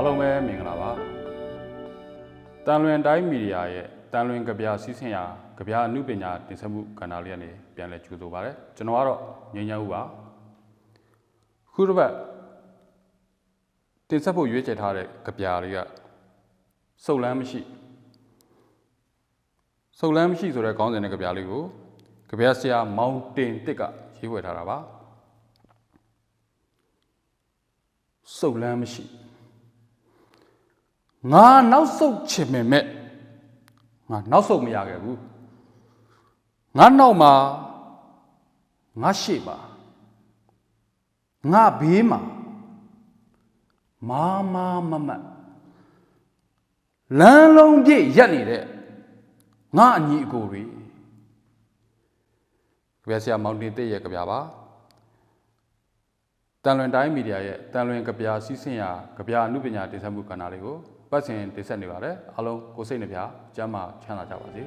အားလုံးပဲမင်္ဂလာပါတန်လွင်တိုင်းမီဒီယာရဲ့တန်လွင်ကြပြစီးဆင်းရာကြပြအမှုပညာတင်ဆက်မှုကဏ္ဍလေးကနေပြန်လည်ကြိုဆိုပါရစေကျွန်တော်ကတော့ငင်းညဦးပါခုတစ်ပတ်တင်ဆက်ဖို့ရွေးချယ်ထားတဲ့ကြပြလေးကစုပ်လန်းမရှိစုပ်လန်းမရှိဆိုတဲ့ခေါင်းစဉ်တဲ့ကြပြလေးကိုကြပြဆရာမောင်တင်တစ်ကရေးဝယ်ထားတာပါစုပ်လန်းမရှိ ငါနောက်ဆုတ်ချင်ပေမဲ့ငါနောက်ဆုတ်မရခဲ့ဘူးငါနောက်မှာငါရှေ့ပါငါဘေးမှာမာမာမမတ်လမ်းလုံးပြည့်ရက်နေတဲ့ငါအညီအကိုတွေကြပြဆရာမောင်တင်တဲ့ရဲ့ကြပြပါတန်လွင်တိုင်းမီဒီယာရဲ့တန်လွင်ကြပြစီးဆင်းရာကြပြအမှုပညာတင်ဆက်မှုကဏ္ဍလေးကို ပတ်စဉ်တင်ဆက်နေပါတယ်အားလုံးကိုယ်စိတ်နှပြကျမ်းမာချမ်းသာကြပါစေ